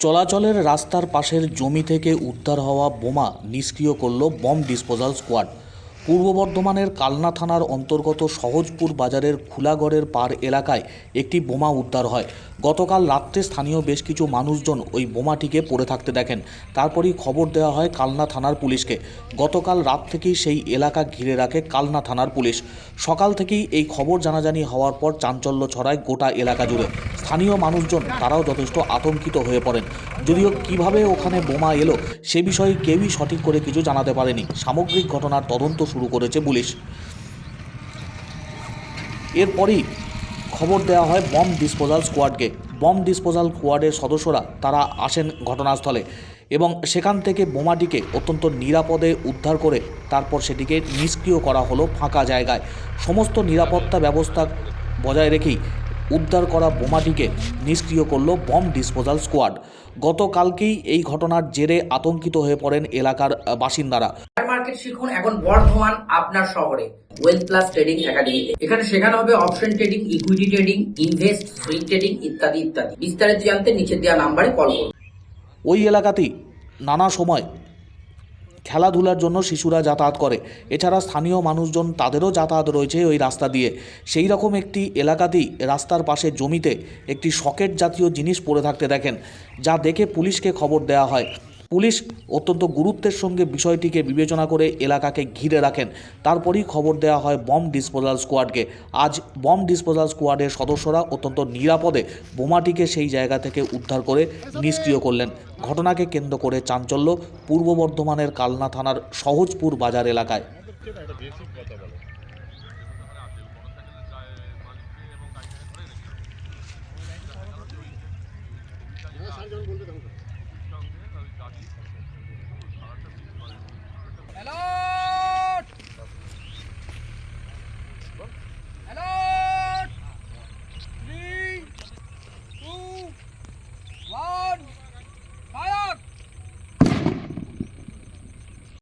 চলাচলের রাস্তার পাশের জমি থেকে উদ্ধার হওয়া বোমা নিষ্ক্রিয় করল বম ডিসপোজাল স্কোয়াড। পূর্ব বর্ধমানের কালনা থানার অন্তর্গত সহজপুর বাজারের খুলাগড়ের পার এলাকায় একটি বোমা উদ্ধার হয়। গতকাল রাত্রে স্থানীয় বেশ কিছু মানুষজন ওই বোমাটিকে পড়ে থাকতে দেখেন। তারপরই খবর দেওয়া হয় কালনা থানার পুলিশকে। গতকাল রাত থেকেই সেই এলাকা ঘিরে রাখে কালনা থানার পুলিশ। সকাল থেকেই এই খবর জানাজানি হওয়ার পর চাঞ্চল্য ছড়ায় গোটা এলাকা জুড়ে। স্থানীয় মানুষজন, তারাও যথেষ্ট আতঙ্কিত হয়ে পড়েন। যদিও কীভাবে ওখানে বোমা এলো, সে বিষয়ে কেউই সঠিক করে কিছু জানাতে পারেনি। সামগ্রিক ঘটনার তদন্ত শুরু করেছে পুলিশ। এরপরই খবর দেওয়া হয় বম ডিসপোজাল স্কোয়াডকে। বম ডিসপোজাল স্কোয়াডের সদস্যরা, তারা আসেন ঘটনাস্থলে এবং সেখান থেকে বোমাটিকে অত্যন্ত নিরাপদে উদ্ধার করে তারপর সেটিকে নিষ্ক্রিয় করা হলো ফাঁকা জায়গায়। সমস্ত নিরাপত্তা ব্যবস্থা বজায় রেখেই উদ্ধার করা বোমাটিকে নিষ্ক্রিয় করল বম ডিসপোজাল স্কোয়াড। গতকালকেই এই ঘটনার জেরে আতঙ্কিত হয়ে পড়েন এলাকার বাসিন্দারা। মার্কেট শিখুন এখন বর্ধমান আপনার শহরে। ওয়েলথ প্লাস ট্রেডিং একাডেমি এখানে শেখানো হবে option trading equity trading invest free trading ইত্যাদি ইত্যাদি। বিস্তারিত জানতে নিচে দেওয়া নাম্বারে কল করুন। ওই এলাকাতেই নানা সময় খেলাধুলার জন্য শিশুরা যাতায়াত করে। এছাড়া স্থানীয় মানুষজন তাদেরও যাতায়াত রয়েছে ওই রাস্তা দিয়ে। সেই রকম একটি এলাকাতেই রাস্তার পাশে জমিতে একটি সকেট জাতীয় জিনিস পড়ে থাকতে দেখেন, যা দেখে পুলিশকে খবর দেওয়া হয়। পুলিশ অত্যন্ত গুরুত্বের সঙ্গে বিষয়টিকে বিবেচনা করে এলাকাকে ঘিরে রাখেন। তারপরেই খবর দেওয়া হয় বম ডিসপোজাল স্কোয়াডকে। আজ বম ডিসপোজাল স্কোয়াডের সদস্যরা অত্যন্ত নিরাপদে বোমাটিকে সেই জায়গা থেকে উদ্ধার করে নিষ্ক্রিয় করলেন। ঘটনাকে কেন্দ্র করে চাঞ্চল্য পূর্ব বর্ধমানের কালনা থানার সহজপুর বাজার এলাকায়।